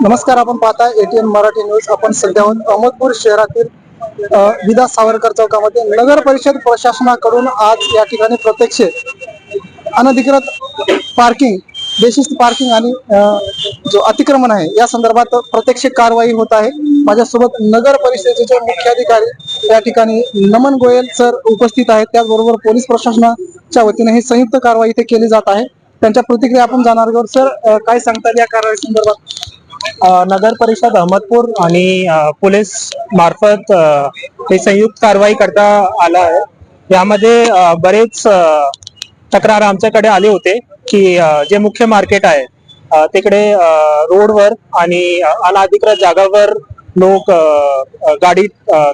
नमस्कार आपण पाहताय एटीएन मराठी न्यूज आपण सध्या अहमदपूर शहरातील विदा सावरकर चौकामध्ये नगर परिषद प्रशासनाकडून आज या ठिकाणी प्रत्यक्ष अनधिकृत पार्किंग बेशिस्त पार्किंग आणि जो अतिक्रमण आहे या संदर्भात प्रत्यक्ष कारवाई होत आहे. माझ्यासोबत नगर परिषदेचे मुख्याधिकारी या ठिकाणी नमन गोयल सर उपस्थित आहेत. त्याचबरोबर पोलीस प्रशासनाच्या वतीने ही संयुक्त कारवाई इथे केली जात आहे. त्यांच्या प्रतिक्रिया आपण जाणार आहोत. सर काय सांगतात या कारवाई संदर्भात? नगर परिषद अहमदपूर आणि पोलीस मार्फत हे संयुक्त कारवाई करता आला आहे. यामध्ये बरेच तक्रार आमच्याकडे आले होते की जे मुख्य मार्केट आहे तिकडे रोडवर आणि अनाधिकृत जागावर लोक गाडी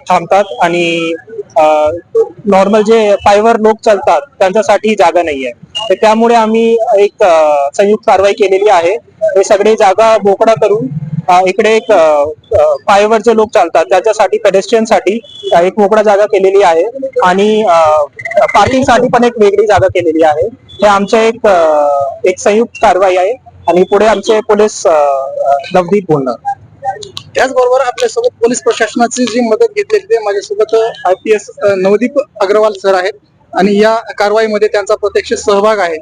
थांबतात आणि नॉर्मल जे पायवर लोक चालतात त्यांच्यासाठी जागा नाहीये. तर त्यामुळे आम्ही एक संयुक्त कारवाई केलेली आहे. हे सगळे जागा मोकळा करून इकडे एक पायवर जे लोक चालतात त्याच्यासाठी पेडेस्ट्रियनसाठी एक मोकळा जागा केलेली आहे. आणि पार्किंगसाठी पण एक वेगळी जागा केलेली आहे. हे आमचे एक एक संयुक्त कारवाई आहे. आणि पुढे आमचे पोलीस नवदीप बोलणार. त्याचबरोबर आपल्यासोबत पोलीस प्रशासनाची जी मदत घेतलेली ते माझ्यासोबत I P S Navdeep Agarwal sir आहेत आणि या कारवाईमध्ये त्यांचा प्रत्यक्ष सहभाग आहे.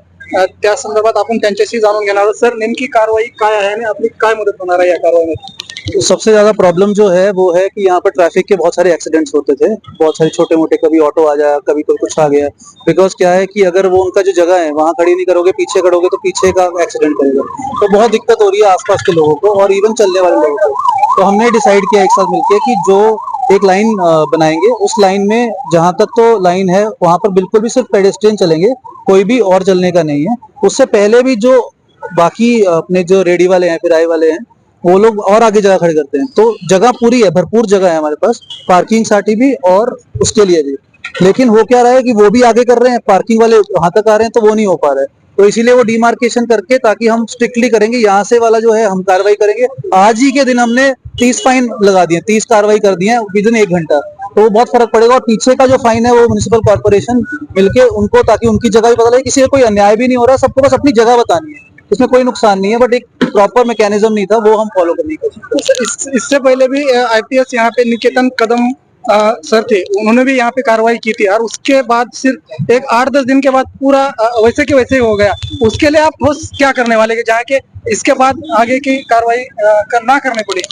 त्या संदर्भात आपण त्यांच्याशी जाणून घेणार आहोत. सर नेमकी कारवाई काय आहे आणि आपली काय मदत होणार आहे या कारवाईमध्ये? सबसे ज़्यादा प्रॉब्लम जो है, वो है कि यहाँ पर ट्रैफ़िक के बहुत सारे एक्सीडेंट्स होते थे। बहुत सारे छोटे मोटे कभी ऑटो आ जाया, कभी कोई कुछ आ गया। बिकॉज़ क्या है कि अगर वो उनका जो जगह है, वहाँ खड़ी नहीं करोगे, पीछे खड़ोगे तो पीछे का एक्सीडेंट करेगा। तो बहुत दिक्कत हो रही है आसपास के लोगों को और इवन चलने वाले लोगों को। तो हमने डिसाइड किया एक साथ मिलकर कि जो एक लाइन बनाएँगे, उस लाइन में जहाँ तक तो लाइन है, वहाँ पर बिल्कुल भी सिर्फ़ पेडेस्ट्रियन चलेंगे, कोई भी और चलने का नहीं है। उससे पहले भी जो बाकी अपने जो रेडी वाले हैं फिराई वाले हैं वो लोग और आगे जगह खड़े करते हैं। तो जगह पूरी है, भरपूर जगह है हमारे पास पार्किंग साठी भी और उसके लिए भी। लेकिन हो क्या रहा है कि वो भी आगे कर रहे हैं पार्किंग वाले वहाँ तक आ रहे हैं तो वो नहीं हो पा रहा है। तो इसीलिए वो डिमार्केशन करके ताकि हम स्ट्रिक्टली करेंगे, यहाँ से वाला जो है, हम कार्रवाई करेंगे। आज ही के दिन हमने तीस फाइन लगा दिए, तीस कार्रवाई कर दी है विद इन एक घंटा। तो वो बहुत फ़र्क पड़ेगा और पीछे का जो फाइन है, वो म्यूनिसिपल कॉर्पोरेशन मिलके उनको, ताकि उनकी जगह भी पता लगे, किसी का कोई अन्याय भी नहीं हो रहा, सबको बस अपनी जगह बतानी है। इसमें कोई नुकसान नहीं है बट एक प्रॉपर मैकेनिज्म नहीं था वो हम फॉलो करने की कोशिश इससे पहले भी आईपीएस यहाँ पे निकेतन कदम अ, सर थे उन्होंने भी यहाँ पे कार्रवाई की थी और उसके बाद सिर्फ़ एक आठ दस दिन के बाद पूरा वैसे के वैसे ही हो गया। उसके लिए आप ठोस क्या करने वाले कि जहाँ के इसके बाद आगे की कार्रवाई कर, ना करनी पड़े।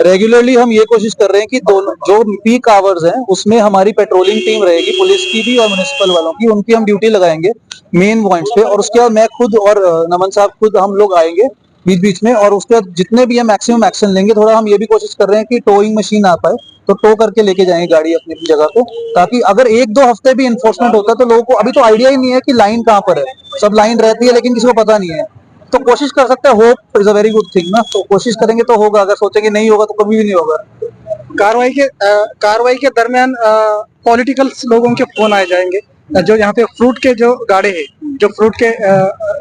रेगुलरली हम ये कोशिश कर रहे हैं कि दोनों जो पीक आवर्स हैं उसमें हमारी पेट्रोलिंग टीम रहेगी पुलिस की भी और म्यूनिसिपल वालों की उनकी हम ड्यूटी लगाएँगे मेन पॉइंट्स पे। और उसके बाद मैं खुद और नमन साहब खुद हम लोग आएँगे। बीच बीच में और उसके बाद जितने भी हम मैक्सिमम एक्शन लेंगे, थोड़ा हम ये भी कोशिश कर रहे हैं कि टोइंग मशीन आ पाए तो टो करके लेके जाएँगे गाड़ी अपनी अपनी जगह को, ताकि अगर एक दो हफ़्ते भी इन्फोर्समेंट होता है तो लोगों को अभी तो आइडिया ही नहीं है कि लाइन कहाँ पर है। सब लाइन रहती है, लेकिन किसी को पता नहीं है। तो कोशिश कर सकते हैं hope is a very good thing ना। तो कोशिश करेंगे तो होगा, अगर सोचेंगे नहीं होगा तो कभी भी नहीं होगा। कार्रवाई के कार्रवाई के दरमियान पॉलिटिकल लोगों के फ़ोन आए जाएँगे। जो यहाँ पे फ्रूट के जो गाड़े हैं, जो फ्रूट के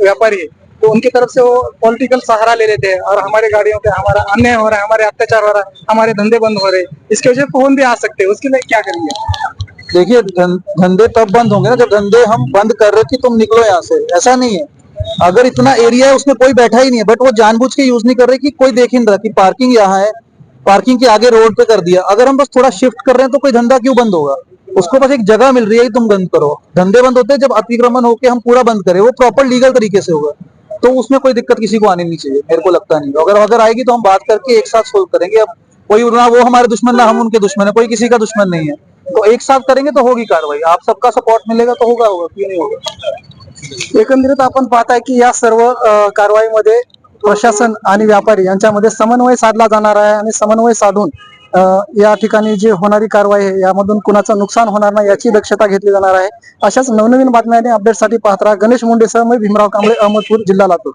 व्यापारी है तो उनकी तरफ़ से वो पॉलिटिकल सहारा ले लेते हैं और हमारे गाड़ियों पे हमारा अन्याय हो रहा है, हमारे अत्याचार हो रहा है, हमारे धंधे बंद हो रहे हैं। इसके वजह से फ़ोन भी आ सकते हैं। उसके लिए क्या करेंगे? देखिए धंधे तब बंद होंगे ना जब धंधे हम बंद कर रहे कि तुम निकलो यहाँ से। ऐसा नहीं है। अगर इतना एरिया है, उसमें कोई बैठा ही नहीं है। बट वो जानबूझ के यूज़ नहीं कर रहे कि कोई देख ही नहीं रहा कि पार्किंग यहाँ है। पार्किंग के आगे रोड पे कर दिया। अगर हम बस थोड़ा शिफ्ट कर रहे हैं तो कोई धंधा क्यों बंद होगा? उसको बस एक जगह मिल रही है कि तुम बंद करो। धंधे बंद होते हैं जब अतिक्रमण होके हम पूरा बंद करें। वो प्रॉपर लीगल तरीके से होगा। तो उसमें कोई दिक्कत किसी को आनी नहीं चाहिए, मेरे को लगता नहीं। अगर अगर आएगी तो हम बात करके एक साथ सोल्व करेंगे। अब कोई ना वो हमारे दुश्मन ना, हम उनके दुश्मन है, कोई किसी का दुश्मन नहीं है। तो एक साथ करेंगे तो होगी कार्रवाई। आप सबका सपोर्ट मिलेगा तो होगा होगा, क्यों नहीं होगा? एकंदरीत आपण पाहताय की या सर्व कारवाईमध्ये प्रशासन व्यापारी समन्वय साधला जाणार आहे आणि समन्वय साधून या ठिकाणी जी होणारी कारवाई आहे यामधून कुणाचं नुकसान होणार नाही याची दक्षता घेतली जाणार आहे. अशाच नवनवीन बातम्या आणि अपडेटसाठी पाहत राहा. गणेश मुंडेसह मी भीमराव कांबळे अहमदपूर जिल्हा लातूर.